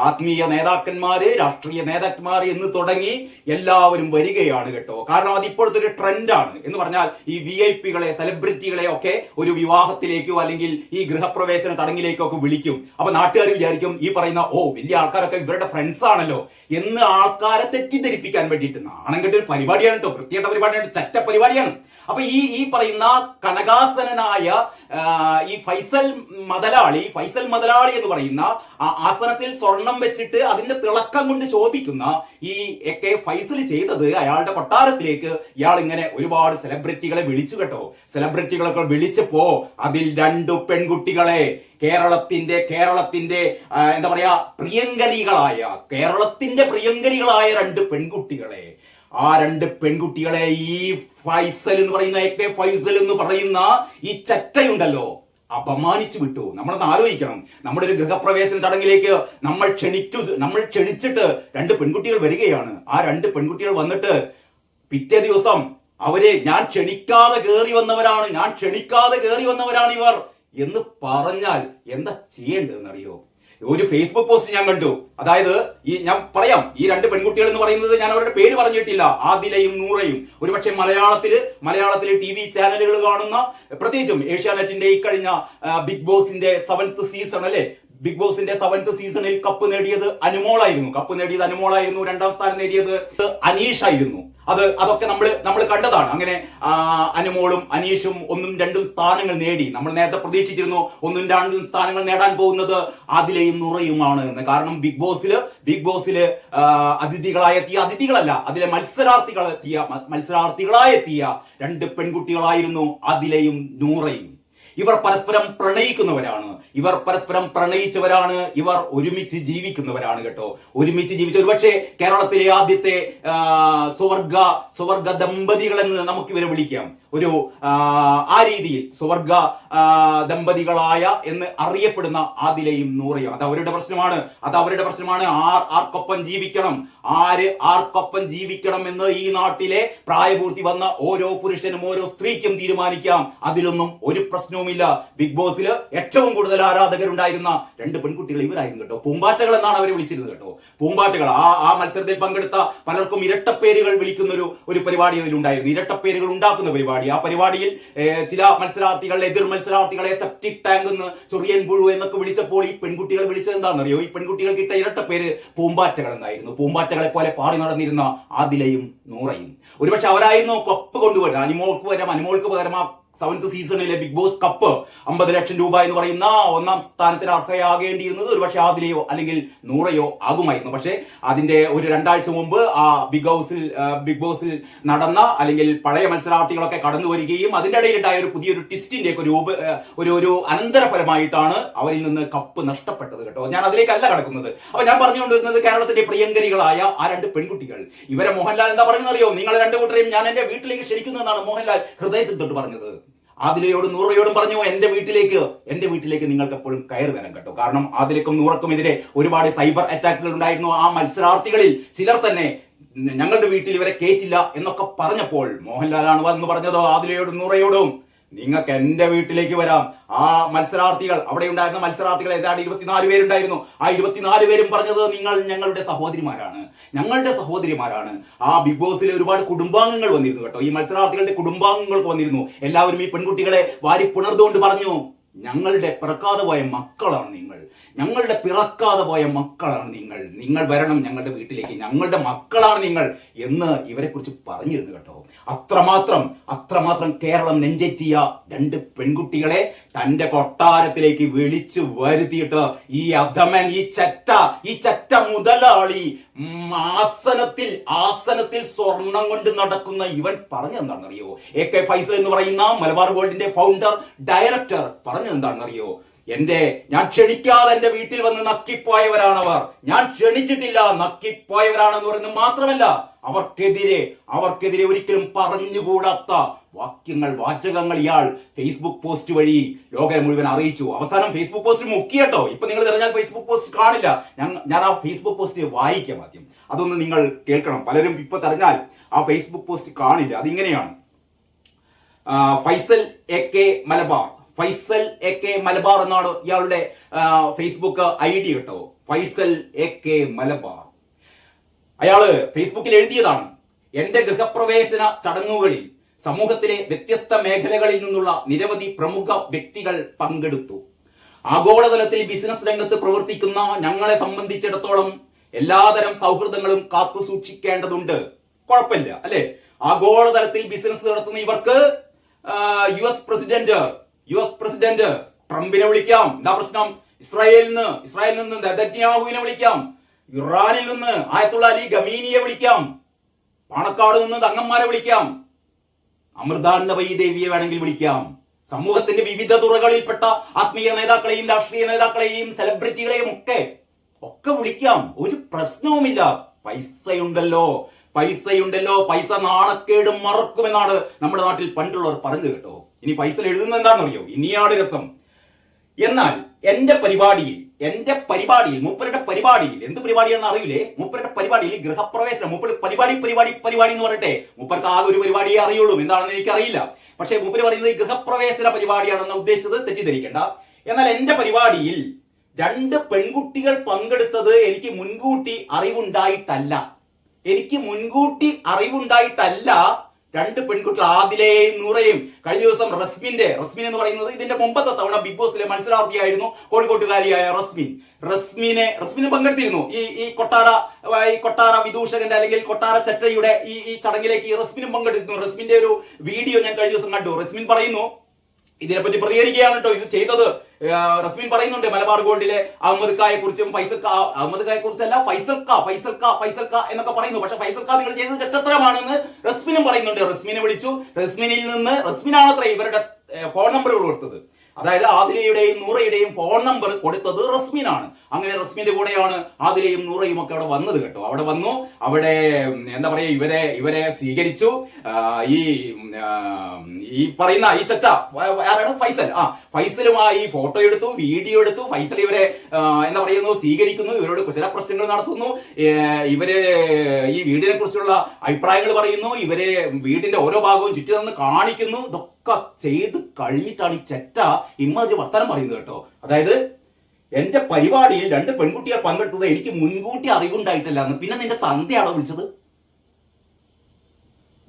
ആത്മീയ നേതാക്കന്മാര് രാഷ്ട്രീയ നേതാക്കന്മാർ എന്ന് തുടങ്ങി എല്ലാവരും വരികയാണ് കേട്ടോ. കാരണം അത് ഇപ്പോഴത്തെ ഒരു ട്രെൻഡാണ്. എന്ന് പറഞ്ഞാൽ ഈ വി ഐ പികളെ സെലിബ്രിറ്റികളെ ഒക്കെ ഒരു വിവാഹത്തിലേക്കോ അല്ലെങ്കിൽ ഈ ഗൃഹപ്രവേശന ചടങ്ങിലേക്കോ ഒക്കെ വിളിക്കും. അപ്പൊ നാട്ടുകാർ വിചാരിക്കും ഈ പറയുന്ന ഓ വലിയ ആൾക്കാരൊക്കെ ഇവരുടെ ഫ്രണ്ട്സ് ആണല്ലോ. എന്ന് ആൾക്കാരെ തെറ്റിദ്ധരിപ്പിക്കാൻ വേണ്ടിയിട്ട് നാണം കെട്ടൊരു പരിപാടിയാണ് കേട്ടോ. വൃത്തിയായിട്ട പരിപാടിയാണ് ചറ്റ പരിപാടിയാണ്. അപ്പൊ ഈ ഈ പറയുന്ന കനകാസനായ ഈ ഫൈസൽ മതലാളി ഫൈസൽ മതലാളി എന്ന് പറയുന്ന ആ ആസനത്തിൽ സ്വർണം വെച്ചിട്ട് അതിന്റെ തിളക്കം കൊണ്ട് ശോഭിക്കുന്ന ഈ എ കെ ഫൈസൽ ചെയ്തത് അയാളുടെ കൊട്ടാരത്തിലേക്ക് ഇയാൾ ഇങ്ങനെ ഒരുപാട് സെലിബ്രിറ്റികളെ വിളിച്ചു കേട്ടോ. സെലിബ്രിറ്റികളൊക്കെ വിളിച്ചപ്പോ അതിൽ രണ്ടു പെൺകുട്ടികളെ കേരളത്തിന്റെ കേരളത്തിന്റെ എന്താ പറയാ പ്രിയങ്കരികളായ കേരളത്തിന്റെ പ്രിയങ്കരികളായ രണ്ട് പെൺകുട്ടികളെ ആ രണ്ട് പെൺകുട്ടികളെ ഈ ഫൈസൽ എന്ന് പറയുന്ന എ കെ ഫൈസൽ എന്ന് പറയുന്ന ഈ ചറ്റയുണ്ടല്ലോ. അപമാനിച്ചു വിട്ടു. നമ്മളൊന്ന് ആലോചിക്കണം. നമ്മുടെ ഒരു ഗൃഹപ്രവേശന ചടങ്ങിലേക്ക് നമ്മൾ ക്ഷണിച്ചു നമ്മൾ ക്ഷണിച്ചിട്ട് രണ്ട് പെൺകുട്ടികൾ വരികയാണ്. ആ രണ്ട് പെൺകുട്ടികൾ വന്നിട്ട് പിറ്റേ ദിവസം അവരെ ഞാൻ ക്ഷണിക്കാതെ കയറി വന്നവരാണ് ഞാൻ ക്ഷണിക്കാതെ കയറി വന്നവരാണ് ഇവർ എന്ന് പറഞ്ഞാൽ എന്താ ചെയ്യേണ്ടതെന്നറിയോ? ഒരു ഫേസ്ബുക്ക് പോസ്റ്റ് ഞാൻ കണ്ടു. അതായത് ഈ ഞാൻ പറയാം ഈ രണ്ട് പെൺകുട്ടികൾ എന്ന് പറയുന്നത് ഞാൻ അവരുടെ പേര് പറഞ്ഞിട്ടില്ല. ആദിലയും നൂറയും. ഒരുപക്ഷെ മലയാളത്തിൽ മലയാളത്തിലെ ടി വി ചാനലുകൾ കാണുന്ന പ്രത്യേകിച്ചും ഏഷ്യാനെറ്റിന്റെ ഈ കഴിഞ്ഞ ബിഗ് ബോസിന്റെ സെവൻത്ത് സീസൺ അല്ലെ? ബിഗ് ബോസിന്റെ സെവൻത് സീസണിൽ കപ്പ് നേടിയത് അനുമോളായിരുന്നു. കപ്പ് നേടിയത് അനുമോളായിരുന്നു രണ്ടാം സ്ഥാനം നേടിയത് അനീഷ് ആയിരുന്നു അത് അതൊക്കെ നമ്മൾ നമ്മൾ കണ്ടതാണ്. അങ്ങനെ അനുമോളും അനീഷും ഒന്നും രണ്ടും സ്ഥാനങ്ങൾ നേടി. നമ്മൾ നേരത്തെ പ്രതീക്ഷിച്ചിരുന്നു ഒന്നും രണ്ടും സ്ഥാനങ്ങൾ നേടാൻ പോകുന്നത് അതിലെയും നുറയുമാണ് എന്ന്. കാരണം ബിഗ് ബോസിൽ ബിഗ് ബോസിൽ അതിഥികളായ എത്തിയ അതിഥികളല്ല അതിലെ മത്സരാർത്ഥികളെത്തിയ മത്സരാർത്ഥികളായെത്തിയ രണ്ട് പെൺകുട്ടികളായിരുന്നു അതിലെയും നൂറയും. ഇവർ പരസ്പരം പ്രണയിക്കുന്നവരാണ്. ഇവർ പരസ്പരം പ്രണയിച്ചവരാണ്. ഇവർ ഒരുമിച്ച് ജീവിക്കുന്നവരാണ് കേട്ടോ. ഒരുമിച്ച് ജീവിച്ച ഒരുപക്ഷെ കേരളത്തിലെ ആദ്യത്തെ സ്വർഗ സുവർഗ ദമ്പതികൾ എന്ന് നമുക്ക് ഇവരെ വിളിക്കാം. ഒരു ആ, രീതിയിൽ സുവർഗ ദമ്പതികളായ എന്ന് അറിയപ്പെടുന്ന ആദിലയും നൂറയും. അത് അവരുടെ പ്രശ്നമാണ്. അത് അവരുടെ പ്രശ്നമാണ്. ആർ ആർക്കൊപ്പം ജീവിക്കണം. ആര് ആർക്കൊപ്പം ജീവിക്കണം എന്ന് ഈ നാട്ടിലെ പ്രായപൂർത്തി വന്ന ഓരോ പുരുഷനും ഓരോ സ്ത്രീക്കും തീരുമാനിക്കാം. അതിലൊന്നും ഒരു പ്രശ്നവുമില്ല. ബിഗ് ബോസിൽ ഏറ്റവും കൂടുതൽ ആരാധകരുണ്ടായിരുന്ന രണ്ട് പെൺകുട്ടികൾ ഇവരായിരുന്നു കേട്ടോ. പൂമ്പാറ്റകൾ എന്നാണ് അവരെ വിളിച്ചിരുന്നത് കേട്ടോ. പൂമ്പാറ്റകൾ. ആ ആ മത്സരത്തിൽ പങ്കെടുത്ത പലർക്കും ഇരട്ടപ്പേരുകൾ വിളിക്കുന്ന ഒരു ഒരു പരിപാടി അതിലുണ്ടായിരുന്നു. ഇരട്ടപ്പേരുകൾ ഉണ്ടാക്കുന്ന പരിപാടി. ആ പരിപാടിയിൽ ചില മത്സരാർത്ഥികൾ എതിർ മത്സരാർത്ഥികളെ സെപ്റ്റിക് ടാങ്ക് എന്ന് ചൊറിയൻ പുഴു എന്നൊക്കെ വിളിച്ചപ്പോൾ ഈ പെൺകുട്ടികൾ വിളിച്ചത് എന്താണെന്നറിയോ? ഈ പെൺകുട്ടികൾ കിട്ട ഇരട്ടപ്പേര് പൂമ്പാറ്റകൾ എന്നായിരുന്നു. പൂമ്പാറ്റകളെ പോലെ പാറി നടന്നിരുന്ന ആദിലയും നൂറയും. ഒരുപക്ഷെ അവരായിരുന്നു കൊപ്പ് കൊണ്ടുവരുന്നത്. അനിമോൾക്ക് പകരം അനിമോൾക്ക് പകരം ആ സെവൻത് സീസണിലെ ബിഗ് ബോസ് കപ്പ് അമ്പത് ലക്ഷം രൂപ എന്ന് പറയുന്ന ഒന്നാം സ്ഥാനത്തിന് അർഹയാകേണ്ടിയിരുന്നത് ഒരുപക്ഷെ ആദിലയോ അല്ലെങ്കിൽ നൂറയോ ആകുമായിരുന്നു. പക്ഷേ അതിന്റെ ഒരു രണ്ടാഴ്ച മുമ്പ് ആ ബിഗ് ഹൗസിൽ ബിഗ് ബോസിൽ നടന്ന അല്ലെങ്കിൽ പഴയ മത്സരാർത്ഥികളൊക്കെ കടന്നു വരികയും അതിന്റെ ഇടയിലുണ്ടായ ഒരു പുതിയൊരു ട്വിസ്റ്റിന്റെ ഒരു ഉപ- ഒരു ഒരു അനന്തരഫലമായിട്ടാണ് അവരിൽ നിന്ന് കപ്പ് നഷ്ടപ്പെട്ടത് കേട്ടോ. ഞാൻ അതിലേക്കല്ല കടക്കുന്നത്. അപ്പൊ ഞാൻ പറഞ്ഞുകൊണ്ടിരുന്നത് കേരളത്തിന്റെ പ്രിയങ്കരികളായ ആ രണ്ട് പെൺകുട്ടികൾ. ഇവരെ മോഹൻലാൽ എന്താ പറയുന്നത് അറിയോ നിങ്ങൾ രണ്ടു കൂട്ടരെയും ഞാൻ എന്റെ വീട്ടിലേക്ക് ക്ഷണിക്കുന്നു എന്നാണ് മോഹൻലാൽ ഹൃദയത്തിൽ തൊട്ട് പറഞ്ഞത്. ആദിലയോടും നൂറയോടും പറഞ്ഞു എന്റെ വീട്ടിലേക്ക് എന്റെ വീട്ടിലേക്ക് നിങ്ങൾക്ക് എപ്പോഴും കയറി വരാൻ കേട്ടോ. കാരണം ആദിലക്കും നൂറക്കും എതിരെ ഒരുപാട് സൈബർ അറ്റാക്കുകൾ ഉണ്ടായിരുന്നു. ആ മത്സരാർത്ഥികളിൽ ചിലർ തന്നെ ഞങ്ങളുടെ വീട്ടിൽ ഇവരെ കേറ്റില്ല എന്നൊക്കെ പറഞ്ഞപ്പോൾ മോഹൻലാലാണ് വന്ന് പറഞ്ഞതോ ആദിലയോടും നൂറയോടും. നിങ്ങൾക്ക് എന്റെ വീട്ടിലേക്ക് വരാം. ആ മത്സരാർത്ഥികൾ അവിടെ ഉണ്ടായിരുന്ന മത്സരാർത്ഥികൾ ഏതാണ്ട് ഇരുപത്തിനാല് പേരുണ്ടായിരുന്നു. ആ ഇരുപത്തിനാല് പേരും പറഞ്ഞത് നിങ്ങൾ ഞങ്ങളുടെ സഹോദരിമാരാണ്. ഞങ്ങളുടെ സഹോദരിമാരാണ്. ആ ബിഗ് ബോസിൽ ഒരുപാട് കുടുംബാംഗങ്ങൾ വന്നിരുന്നു കേട്ടോ. ഈ മത്സരാർത്ഥികളുടെ കുടുംബാംഗങ്ങൾക്ക് വന്നിരുന്നു. എല്ലാവരും ഈ പെൺകുട്ടികളെ വാരി പുണർന്നുകൊണ്ട് പറഞ്ഞു ഞങ്ങളുടെ പിറക്കാതെ പോയ മക്കളാണ് നിങ്ങൾ. ഞങ്ങളുടെ പിറക്കാതെ പോയ മക്കളാണ് നിങ്ങൾ. നിങ്ങൾ വരണം ഞങ്ങളുടെ വീട്ടിലേക്ക്. ഞങ്ങളുടെ മക്കളാണ് നിങ്ങൾ എന്ന് ഇവരെക്കുറിച്ച് പറഞ്ഞിരുന്നു കേട്ടോ. അത്രമാത്രം അത്രമാത്രം കേരളം നെഞ്ചേറ്റിയ രണ്ട് പെൺകുട്ടികളെ തന്റെ കൊട്ടാരത്തിലേക്ക് വിളിച്ചു വരുത്തിയിട്ട് ഈ അധമൻ ഈ ചറ്റ ഈ ചറ്റ മുതലാളി ആസനത്തിൽ ആസനത്തിൽ സ്വർണം കൊണ്ട് നടക്കുന്ന ഇവൻ പറഞ്ഞു എന്താണെന്നറിയോ എ കെ ഫൈസൽ എന്ന് പറയുന്ന മലബാർ ഗോൾഡിന്റെ ഫൗണ്ടർ ഡയറക്ടർ പറഞ്ഞ എന്താണെന്നറിയോ എന്റെ ഞാൻ ക്ഷണിക്കാതെ എന്റെ വീട്ടിൽ വന്ന് നക്കിപ്പോയവരാണവർ. ഞാൻ ക്ഷണിച്ചിട്ടില്ല നക്കിപ്പോയവരാണെന്ന് പറയുന്നത് മാത്രമല്ല അവർക്കെതിരെ അവർക്കെതിരെ ഒരിക്കലും പറഞ്ഞുകൂടാത്ത വാക്യങ്ങൾ വാചകങ്ങൾ ഇയാൾ ഫേസ്ബുക്ക് പോസ്റ്റ് വഴി ലോകം മുഴുവൻ അറിയിച്ചു. അവസാനം ഫേസ്ബുക്ക് പോസ്റ്റ് മുക്കിയട്ടോ ഇപ്പൊ നിങ്ങൾ തിരഞ്ഞാൽ ഫേസ്ബുക്ക് പോസ്റ്റ് കാണില്ല. ഞാൻ ഞാൻ ആ ഫേസ്ബുക്ക് പോസ്റ്റ് വായിക്കാം ആദ്യം. അതൊന്ന് നിങ്ങൾ കേൾക്കണം. പലരും ഇപ്പൊ തിരഞ്ഞാൽ ആ ഫേസ്ബുക്ക് പോസ്റ്റ് കാണില്ല. അതിങ്ങനെയാണ്. Faisal A K Malabar. Faisal A K Malabar എന്നാണ് ഇയാളുടെ ഫേസ്ബുക്ക് ഐ ഡി കേട്ടോ. Faisal A K Malabar. അയാൾ ഫേസ്ബുക്കിൽ എഴുതിയതാണ് എന്റെ ഗൃഹപ്രവേശന ചടങ്ങുകളിൽ സമൂഹത്തിലെ വ്യത്യസ്ത മേഖലകളിൽ നിന്നുള്ള നിരവധി പ്രമുഖ വ്യക്തികൾ പങ്കെടുത്തു. ആഗോളതലത്തിൽ ബിസിനസ് രംഗത്ത് പ്രവർത്തിക്കുന്ന ഞങ്ങളെ സംബന്ധിച്ചിടത്തോളം എല്ലാതരം സൗഹൃദങ്ങളും കാത്തു സൂക്ഷിക്കേണ്ടതുണ്ട്. കുഴപ്പമില്ല അല്ലെ? ആഗോളതലത്തിൽ ബിസിനസ് നടത്തുന്ന ഇവർക്ക് U S president U S president ട്രംപിനെ വിളിക്കാം. എന്താ പ്രശ്നം? ഇസ്രായേലിൽ നിന്ന് ഇസ്രായേലിൽ നിന്ന് നെതന്യാഹുവിനെ വിളിക്കാം. ഇറാനിൽ നിന്ന് ആയത്തുള്ള അലി ഗമീനിയെ വിളിക്കാം. പാണക്കാട് നിന്ന് തങ്ങന്മാരെ വിളിക്കാം. അമൃതാനന്ദവൈ ദേവിയെ വേണമെങ്കിൽ വിളിക്കാം. സമൂഹത്തിന്റെ വിവിധ തുറകളിൽപ്പെട്ട ആത്മീയ നേതാക്കളെയും രാഷ്ട്രീയ നേതാക്കളെയും സെലിബ്രിറ്റികളെയും ഒക്കെ ഒക്കെ വിളിക്കാം. ഒരു പ്രശ്നവുമില്ല. പൈസയുണ്ടല്ലോ. പൈസയുണ്ടല്ലോ. പൈസ നാണക്കേടും മറക്കുമെന്നാണ് നമ്മുടെ നാട്ടിൽ പണ്ടുള്ളവർ പറഞ്ഞു കേട്ടോ. ഇനി പൈസ എഴുതുന്നത് എന്താണെന്നറിയോ ഇനിയാണ് രസം. എന്നാൽ എന്റെ പരിപാടിയിൽ എന്റെ പരിപാടിയിൽ മൂപ്പരുടെ പരിപാടിയിൽ എന്ത് പരിപാടിയാണെന്ന് അറിയില്ലേ മൂപ്പരുടെ പരിപാടിയിൽ ഗൃഹപ്രവേശനം മൂപ്പര് പരിപാടി പരിപാടി പരിപാടി എന്ന് പറയട്ടെ. മൂപ്പർക്ക് ആകെ ഒരു പരിപാടിയെ അറിയുള്ളൂ. എന്താണെന്ന് എനിക്കറിയില്ല. പക്ഷേ മൂപ്പര് പറയുന്നത് ഗൃഹപ്രവേശന പരിപാടിയാണെന്ന് ഉദ്ദേശിച്ചത് തെറ്റിദ്ധരിക്കേണ്ട. എന്നാൽ എന്റെ പരിപാടിയിൽ രണ്ട് പെൺകുട്ടികൾ പങ്കെടുത്തത് എനിക്ക് മുൻകൂട്ടി അറിവുണ്ടായിട്ടല്ല. എനിക്ക് മുൻകൂട്ടി അറിവുണ്ടായിട്ടല്ല രണ്ട് പെൺകുട്ടികൾ ആദിലേയും നൂറയും കഴിഞ്ഞ ദിവസം റസ്മിന്റെ റസ്മിൻ എന്ന് പറയുന്നത് ഇതിന്റെ മുമ്പത്തെ തവണ ബിഗ് ബോസിലെ മത്സരാർത്ഥിയായിരുന്നു കോഴിക്കോട്ടുകാരിയായ റസ്മിൻ. റസ്മിനെ റസ്മിന് പങ്കെടുത്തിരുന്നു. ഈ ഈ കൊട്ടാര ഈ കൊട്ടാര വിദൂഷകന്റെ അല്ലെങ്കിൽ കൊട്ടാര ചറ്റയുടെ ഈ ഈ ചടങ്ങിലേക്ക് ഈ റസ്മിനും പങ്കെടുത്തിരുന്നു. റസ്മിന്റെ ഒരു വീഡിയോ ഞാൻ കഴിഞ്ഞ ദിവസം കണ്ടു. റസ്മിൻ പറയുന്നു ഇതിനെപ്പറ്റി പ്രതികരിക്കുകയാണ് കേട്ടോ ഇത് ചെയ്തത് റസ്മിൻ പറയുന്നുണ്ട് മലബാർ ഗോൾഡിലെ അഹമ്മദ് കായെ കുറിച്ചും ഫൈസൽ കാ അഹമ്മദ് കായെ കുറിച്ചല്ല ഫൈസൽ കാ ഫൈസൽ കാ ഫൈസൽ കാ എന്നൊക്കെ പറയുന്നു. പക്ഷെ ഫൈസൽ കാ നിങ്ങൾ ചെയ്തത് തെറ്റത്തരമാണെന്ന് റസ്മിനും പറയുന്നുണ്ട്. റസ്മിനെ വിളിച്ചു. റസ്മിനിൽ നിന്ന് റസ്മിനാണത്ര ഇവരുടെ ഫോൺ നമ്പറുകൾ കൊടുത്തത്. അതായത് ആദിലയുടെയും നൂറയുടെയും ഫോൺ നമ്പർ കൊടുത്തത് റസ്മിനാണ്. അങ്ങനെ റസ്മിന്റെ കൂടെയാണ് ആദിലയും നൂറയും ഒക്കെ അവിടെ വന്നത് കേട്ടോ. അവിടെ വന്നു. അവിടെ എന്താ പറയാ ഇവരെ ഇവരെ സ്വീകരിച്ചു. ഈ ഈ പറയുന്ന ഈ ചെത്ത ആരാണ്? ഫൈസൽ. ആ ഫൈസലുമായി ഫോട്ടോ എടുത്തു വീഡിയോ എടുത്തു. ഫൈസൽ ഇവരെ എന്താ പറയുന്നു സ്വീകരിക്കുന്നു. ഇവരോട് ചില പ്രശ്നങ്ങൾ നടത്തുന്നു. ഇവർ ഈ വീടിനെ കുറിച്ചുള്ള അഭിപ്രായങ്ങൾ പറയുന്നു. ഇവരെ വീടിന്റെ ഓരോ ഭാഗവും ചുറ്റി നിന്ന് കാണിക്കുന്നു. ഇതൊക്കെ ചെയ്ത് കഴിഞ്ഞിട്ടാണ് ഈ ചെറ്റ ഇമ്മാതിരി വർത്തമാനം പറയുന്നത് കേട്ടോ. അതായത് എന്റെ പരിപാടിയിൽ രണ്ട് പെൺകുട്ടികൾ പങ്കെടുത്തത് എനിക്ക് മുൻകൂട്ടി അറിവുണ്ടായിട്ടില്ല എന്ന്. പിന്നെ നിന്റെ തന്തയാണോ വിളിച്ചത്?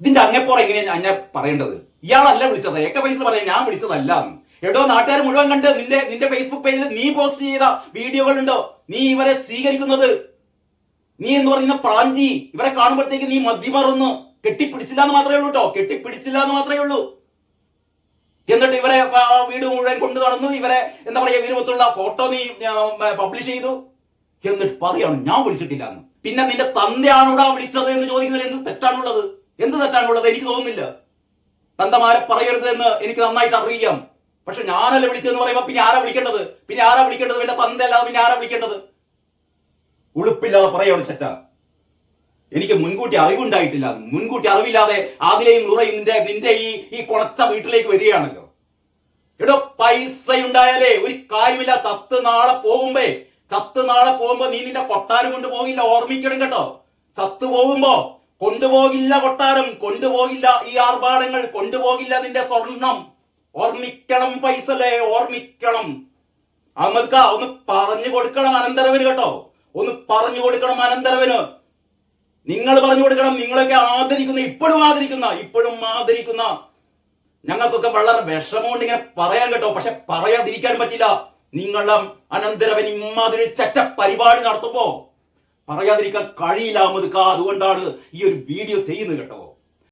ഇതിന്റെ അങ്ങേപ്പുറം എങ്ങനെയാ ഞാൻ പറയേണ്ടത്? ഇയാളല്ല വിളിച്ചത്. ഏക വയസ്സിൽ പറയാം ഞാൻ വിളിച്ചതല്ല എടോ നാട്ടുകാർ മുഴുവൻ കണ്ട് നിന്റെ നിന്റെ ഫേസ്ബുക്ക് പേജിൽ നീ പോസ്റ്റ് ചെയ്ത വീഡിയോകൾ ഉണ്ടോ നീ ഇവരെ സ്വീകരിക്കുന്നത്? നീ എന്ന് പറയുന്ന പ്രാഞ്ചി ഇവരെ കാണുമ്പോഴത്തേക്ക് നീ മദ്യമറുന്നു. കെട്ടിപ്പിടിച്ചില്ല എന്ന് മാത്രമേ ഉള്ളൂ കേട്ടോ കെട്ടിപ്പിടിച്ചില്ല എന്ന് മാത്രമേ ഉള്ളൂ. എന്നിട്ട് ഇവരെ വീട് മുഴുവൻ കൊണ്ടു നടന്നു. ഇവരെ എന്താ പറയുക വിരുപത്തുള്ള ഫോട്ടോ നീ പബ്ലിഷ് ചെയ്തു. എന്നിട്ട് പറയാണ് ഞാൻ വിളിച്ചിട്ടില്ല എന്ന്. പിന്നെ നിന്റെ തന്തയാണോടാ വിളിച്ചത് എന്ന് ചോദിക്കുന്നതിൽ എന്ത് തെറ്റാണുള്ളത്? എന്ത് തെറ്റാണുള്ളത്? എനിക്ക് തോന്നുന്നില്ല. തന്തമാരെ പറയരുത് എന്ന് എനിക്ക് നന്നായിട്ട് അറിയാം. പക്ഷെ ഞാനല്ല വിളിച്ചതെന്ന് പറയുമ്പോൾ പിന്നെ ആരാ വിളിക്കേണ്ടത്? പിന്നെ ആരാ വിളിക്കേണ്ടത്? പിന്നെ തന്തയല്ലാതെ പിന്നെ ആരാ വിളിക്കേണ്ടത്? ഉളുപ്പില്ലാതെ പറയാണ് ചെറ്റ. എനിക്ക് മുൻകൂട്ടി അറിവുണ്ടായിട്ടില്ല. മുൻകൂട്ടി അറിവില്ലാതെ ആദിലെയും നുറയും നിന്റെ നിന്റെ ഈ ഈ കുളച്ച വീട്ടിലേക്ക് വരികയാണല്ലോ. എടോ പൈസ ഉണ്ടായാലേ ഒരു കാര്യമില്ല. ചത്ത് നാളെ പോകുമ്പേ ചത്ത് നാളെ പോകുമ്പോ നീ നിന്റെ കൊട്ടാരം കൊണ്ടുപോകില്ല ഓർമ്മിക്കണം കേട്ടോ. ചത്ത് പോകുമ്പോ കൊണ്ടുപോകില്ല കൊട്ടാരം കൊണ്ടുപോകില്ല ഈ ആർഭാടങ്ങൾ കൊണ്ടുപോകില്ല നിന്റെ സ്വർണം. ഓർമ്മിക്കണം ഫൈസലെ ഓർമ്മിക്കണം. അഹമ്മദ് ഒന്ന് പറഞ്ഞു കൊടുക്കണം അനന്തരവന് കേട്ടോ. ഒന്ന് പറഞ്ഞു കൊടുക്കണം അനന്തരവന്. നിങ്ങൾ പറഞ്ഞു കൊടുക്കണം നിങ്ങളൊക്കെ ആദരിക്കുന്ന ഇപ്പോഴും ആദരിക്കുന്ന ഇപ്പോഴും ആദരിക്കുന്ന. ഞങ്ങൾക്കൊക്കെ വളരെ വിഷമമുണ്ട് ഇങ്ങനെ പറയാൻ കേട്ടോ പക്ഷെ പറയാതിരിക്കാൻ പറ്റില്ല. നിങ്ങളുടെ അനന്തരവൻ ഇമാതിരി ചറ്റ പരിപാടി നടത്തുമ്പോ പറയാതിരിക്കാൻ കഴിയില്ല മുതുക്ക അതുകൊണ്ടാണ് ഈ ഒരു വീഡിയോ ചെയ്യുന്നത് കേട്ടോ.